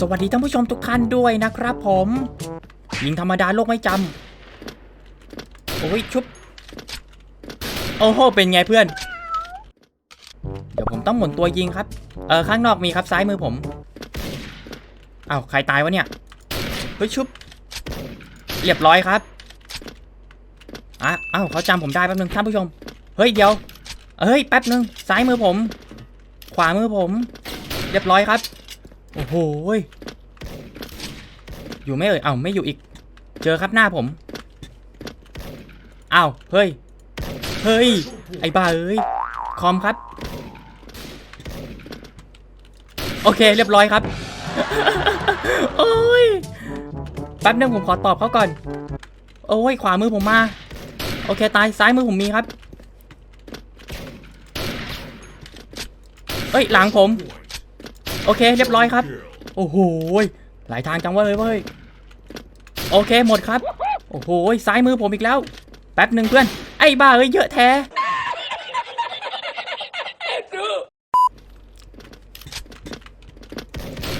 สวัสดีท่านผู้ชมทุกท่านด้วยนะครับผมยิงธรรมดาโลกไม่จำโอ้ยชุบ โอ้โห เป็นไงเพื่อน เดี๋ยวผมต้องหมุนตัวยิงครับ เออข้างนอกมีครับซ้ายมือผมอ้าวใครตายวะเนี่ยเฮ้ยชุบ เรียบร้อยครับอะอ้าวเขาจำผมได้แป๊บนึงท่านผู้ชม เฮ้ยเดี๋ยว เฮ้ยแป๊บนึงซ้ายมือผม ขวามือผม เรียบร้อยครับ โอ้โหอยู่ไม่เอ่ยเอ้าไม่อยู่อีก เจอครับหน้าผมอ้าวเฮ้ย เฮ้ย ไอ้บ้าเอ้ย คอมครับ โอเค เรียบร้อยครับ โอ้ย แป๊บนึงผมขอตอบเขาก่อน โอ้ย ขวามือผมมา โอเค ตาย ซ้ายมือผมมีครับ เอ้ย หลังผม โอเคเรียบร้อยครับ โอ้โหหลายทางจังวะเลยเว้ยโอเคหมดครับ โอ้โหซ้ายมือผมอีกแล้ว แป๊บหนึ่งเพื่อน ไอ้บ้าเอ้ยเยอะแท้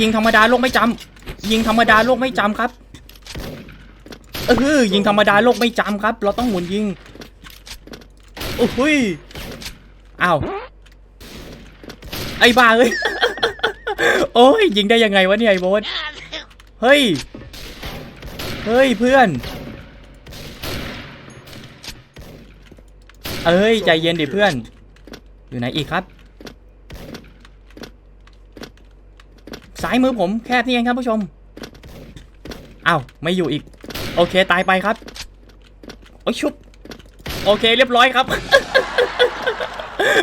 ยิงธรรมดาโลกไม่จำยิงธรรมดาโลกไม่จำครับเออยิงธรรมดาโลกไม่จำครับ เราต้องหมุนยิงโอ้โหยอ้าวไอ้บ้าเอ้ย โอ้ยยิงได้ยังไงวะเนี่ยไอ้โบสเฮ้ย เฮ้ยเพื่อน เอ้ยใจเย็นดิเพื่อน อยู่ไหนอีกครับซ้ายมือผมแคบนี่เองครับผู้ชมอ้าวไม่อยู่อีก โอเคตายไปครับ โอ้ยชุบ โอเคเรียบร้อยครับ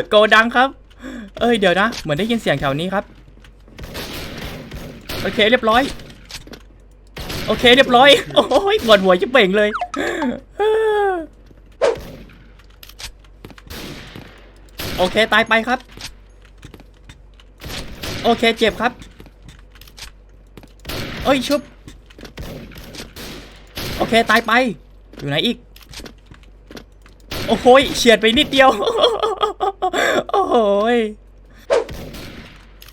โกดังครับ เอ้ยเดี๋ยวนะ เหมือนได้ยินเสียงแถวนี้ครับ โอเคเรียบร้อย โอเคเรียบร้อย โอ้ยปวดหัวจะเป่งเลย โอเคตายไปครับ โอเคเจ็บครับเอ้ยชุบ โอเคตายไป อยู่ไหนอีก โอ้โหยเฉียดไปนิดเดียว โอ้โหย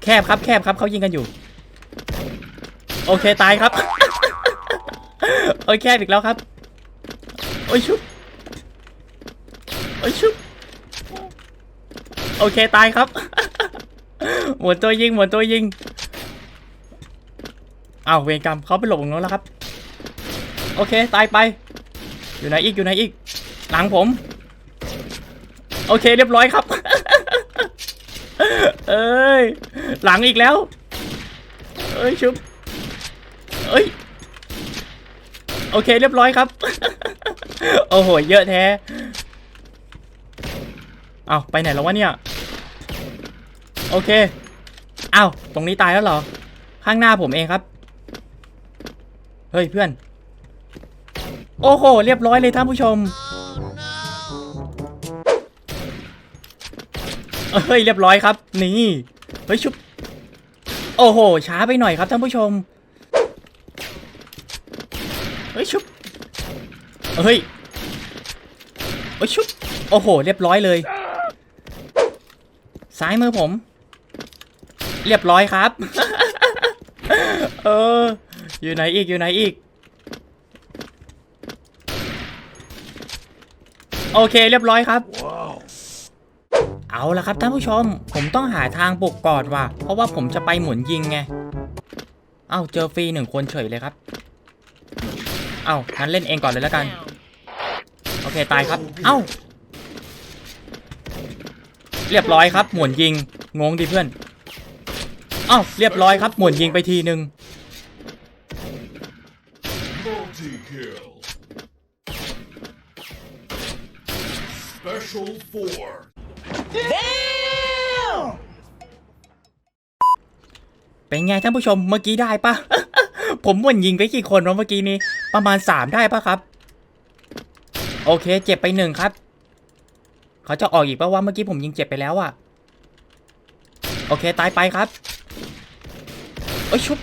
แคบครับแคบครับเขายิงกันอยู่ โอเคตายครับ โอ้ยแคบอีกแล้วครับ โอ้ยชุบ โอ้ยชุบ โอเคตายครับ หมวนตัวยิงหมวนตัวยิงอ้าวเวรกรรมเขาไปหลบตรงนู้นแล้วครับ โอเคตายไป อยู่ไหนอีกอยู่ไหนอีก หลังผม โอเคเรียบร้อยครับ เอ้ย หลังอีกแล้ว เอ้ยชุบ เอ้ย โอเคเรียบร้อยครับ โอ้โห เยอะแท้ เอาไปไหนแล้ววะเนี่ย โอเค เอาตรงนี้ตายแล้วเหรอ ข้างหน้าผมเองครับ เฮ้ยเพื่อน โอ้โห เรียบร้อยเลยท่านผู้ชมเฮ้ยเรียบร้อยครับ นี่ เฮ้ยชุบ โอ้โห ช้าไปหน่อยครับท่านผู้ชม ฮ้ยชุบเฮ้ยเฮ้ยชุบโอ้โห เรียบร้อยเลย ซ้ายมือผม เรียบร้อยครับ เออ อยู่ไหนอีกอยู่ไหนอีก โอเคเรียบร้อยครับเอาละครับท่านผู้ชม ผมต้องหาทางบุกก่อนว่ะ เพราะว่าผมจะไปหมุนยิงไง เอ้าเจอฟรีหนึ่งคนเฉยเลยครับ เอ้างั้นเล่นเองก่อนเลยแล้วกัน โอเคตายครับ เอ้า เรียบร้อยครับ หมุนยิง งงดิเพื่อน เอ้า เรียบร้อยครับ หมุนยิงไปทีหนึ่ง Multi kill. Special four. เป็นไงท่านผู้ชมเมื่อกี้ได้ปะ ผมหมุนยิงไปกี่คนวะเมื่อกี้นี้ ประมาณสามได้ปะครับ โอเค เจ็บไปหนึ่งครับ เขาจะออกอีกปะว่าเมื่อกี้ผมยิงเจ็บไปแล้วอะโอเค ตายไปครับโอ้ยชุบ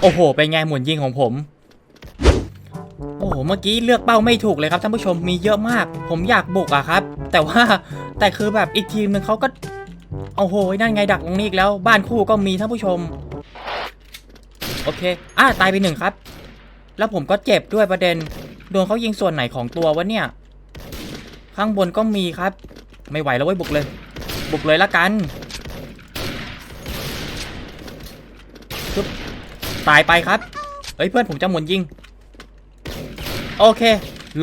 โอ้โห เป็นไงหมุนยิงของผม โอ้โห เมื่อกี้เลือกเป้าไม่ถูกเลยครับท่านผู้ชมมีเยอะมาก ผมอยากบุกอะครับ แต่ว่าแต่คือแบบอีกทีมหนึ่งเขาก็โอ้โหนั่นไงดักตรงนี้อีกแล้ว บ้านคู่ก็มีท่านผู้ชม โอเค อะตายไปหนึ่งครับ แล้วผมก็เจ็บด้วยประเด็น โดนเขายิงส่วนไหนของตัววะเนี่ย ข้างบนก็มีครับ ไม่ไหวแล้วเว้ยบุกเลย บุกเลยละกันปึ๊บตายไปครับเอ้ยเพื่อนผมจะหมุนยิง โอเค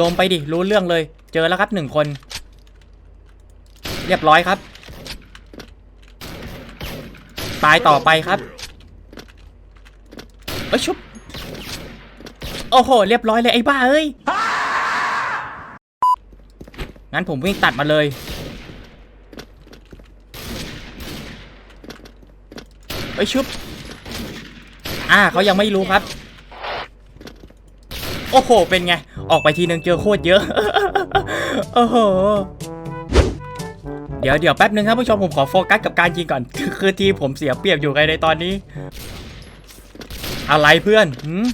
ลงไปดิ รู้เรื่องเลย เจอแล้วครับหนึ่งคน เรียบร้อยครับ ตายต่อไปครับ เอ้ชุบ โอ้โห เรียบร้อยเลยไอ้บ้าเอ้ย งั้นผมวิ่งตัดมาเลยเอ้ชุบ อ่าเขายังไม่รู้ครับ โอ้โห เป็นไง ออกไปทีนึงเจอโคตรเยอะ โอ้โหเดี๋ยวเดี๋ยวแป๊บนึงครับผู้ชมผมขอโฟกัสกับการยิงก่อน คือทีผมเสียเปรียบอยู่ไงในตอนนี้ อะไรเพื่อนหืม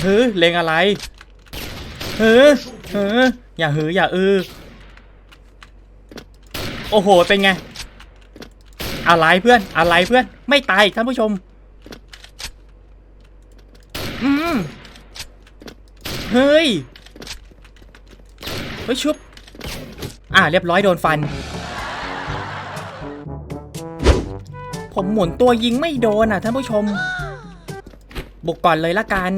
เฮ้ยเลงอะไรเฮ้ยเฮ้ยอย่าเฮ้อย่าเออโอ้โห เป็นไง อะไรเพื่อน อะไรเพื่อน ไม่ตายท่านผู้ชม อืม เฮ้ย เฮ้ยชุบ อ่า เรียบร้อยโดนฟัน ผมหมุนตัวยิงไม่โดนอะท่านผู้ชม บุกก่อนเลยละกัน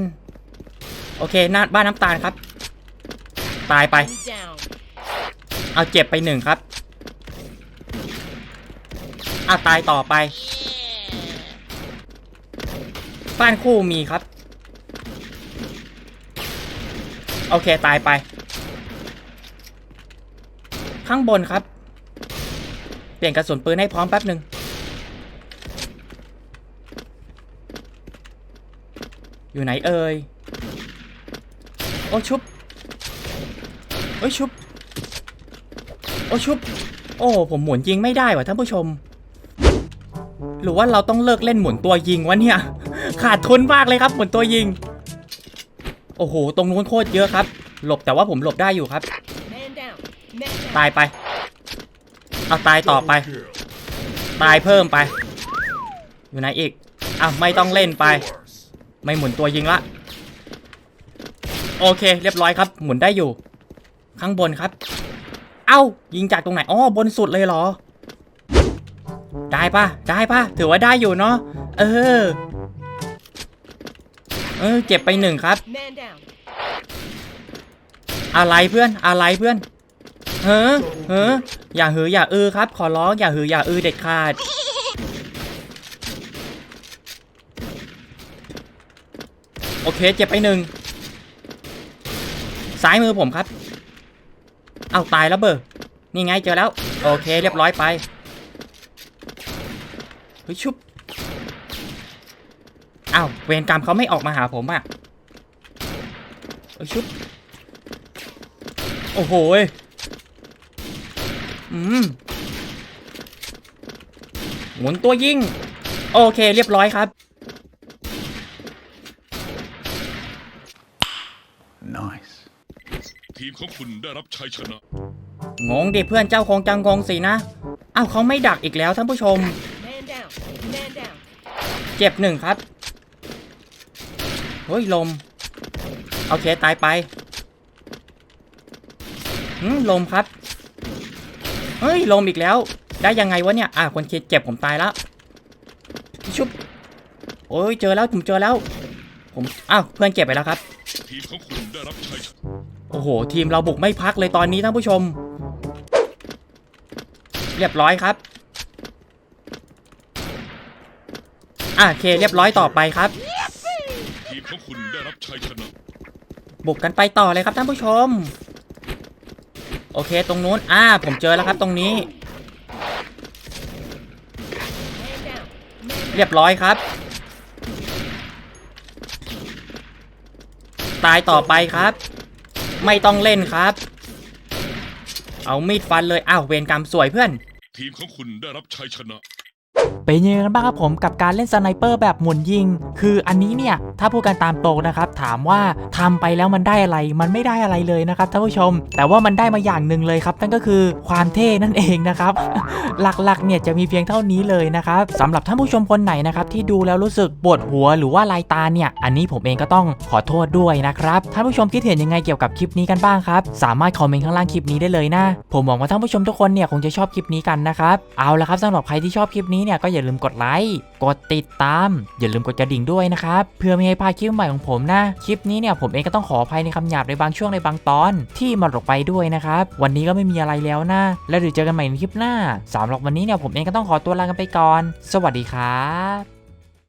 โอเคหน้าบ้านน้ำตาลครับ ตายไป เอาเจ็บไปหนึ่งครับอะตายต่อไป บ้านคู่มีครับ โอเคตายไป ข้างบนครับ เปลี่ยนกระสุนปืนให้พร้อมแป๊บหนึ่ง อยู่ไหนเอ่ย โอ้ชุบ โอ้ยชุบ โอ้ชุบ โอ้ผมหมุนยิงไม่ได้ว่ะท่านผู้ชม หรือว่าเราต้องเลิกเล่นหมุนตัวยิงวะเนี่ย ขาดทุนมากเลยครับหมุนตัวยิง โอ้โห ตรงนู้นโคตรเยอะครับ หลบแต่ว่าผมหลบได้อยู่ครับ ตายไป เอาตายต่อไป ตายเพิ่มไป อยู่ไหนอีกอ้าวไม่ต้องเล่นไป ไม่หมุนตัวยิงละ โอเค เรียบร้อยครับ หมุนได้อยู่ ข้างบนครับ เอ้า ยิงจากตรงไหนอ๋อบนสุดเลยเหรอ ได้ปะได้ปะถือว่าได้อยู่เนาะเออ เออเจ็บไปหนึ่งครับ อะไรเพื่อนอะไรเพื่อนเฮ้อเฮ้ออย่าหืออย่าอือครับ ขอร้องอย่าหืออย่าอือเด็ดขาด โอ เคเจ็บไปหนึ่งซ้ายมือผมครับ เอาตายแล้วเบอร์นี่ไงเจอแล้ว โอเคเรียบร้อยไปเฮ้ยชุบอ้าวเวรกรรมเขาไม่ออกมาหาผมอะเฮ้ยชุบโอ้โหยอืมหมุนตัวยิง โอเคเรียบร้อยครับ ทีมของคุณได้รับชัยชนะ งงดิเพื่อนเจ้าคงจังงงสินะ อ้าวเขาไม่ดักอีกแล้วท่านผู้ชม Man down. Man down. เจ็บหนึ่งครับ เฮ้ย ลม โอเค ตายไปหืมลมครับ เฮ้ย ลมอีกแล้ว ได้ยังไงวะเนี่ย อะคนเจ็บผมตายแล้ว ชุบ โอ้ย เจอแล้ว ผมเจอแล้ว ผม อ้าว เพื่อนเจ็บไปแล้วครับ ทีมของคุณได้รับชัยชนะโอ้โห ทีมเราบุกไม่พักเลยตอนนี้ท่านผู้ชม เรียบร้อยครับอะโอเคเรียบร้อยต่อไปครับ ทีมของคุณได้รับชัยชนะ บุกกันไปต่อเลยครับท่านผู้ชม โอเคตรงนู้นอ่า ผมเจอแล้วครับตรงนี้ Man down. Man เรียบร้อยครับ ตายต่อไปครับ ไม่ต้องเล่นครับ เอามีดฟันเลย อ้าวเวรกรรมสวยเพื่อน ทีมของคุณได้รับชัยชนะ เป็นยังไงกันบ้างครับผมกับการเล่นสไนเปอร์แบบหมุนยิง คืออันนี้เนี่ยถ้าพูดกันตามตรงนะครับถามว่าทำไปแล้วมันได้อะไรมันไม่ได้อะไรเลยนะครับท่านผู้ชม แต่ว่ามันได้มาอย่างหนึ่งเลยครับนั่นก็คือความเท่นั่นเองนะครับ หลักๆเนี่ยจะมีเพียงเท่านี้เลยนะครับสำหรับท่านผู้ชมคนไหนนะครับที่ดูแล้วรู้สึกปวดหัวหรือว่าลายตาเนี่ยอันนี้ผมเองก็ต้องขอโทษด้วยนะครับท่านผู้ชมคิดเห็นยังไงเกี่ยวกับคลิปนี้กันบ้างครับสามารถคอมเมนต์ข้างล่างคลิปนี้ได้เลยนะ ผมหวังว่าท่านผู้ชมทุกคนเนี่ยคงจะชอบคลิปนี้กันนะครับเอาละครับสำหรับใครที่ชอบคลิปนี้เนี่ยก็อย่าลืมกดไลค์กดติดตาม อย่าลืมกดกระดิ่งด้วยนะครับเพื่อไม่ให้พลาดคลิปใหม่ของผมนะคลิปนี้เนี่ยผมเองก็ต้องขออภัยในคำหยาบในบางช่วงในบางตอนที่มันออกไปด้วยนะครับวันนี้ก็ไม่มีอะไรแล้วนะแล้วเดี๋ยวเจอกันใหม่ในคลิปหน้าสำหรับวันนี้เนี่ยผมเองก็ต้องขอตัวลากันไปก่อน สวัสดีครับ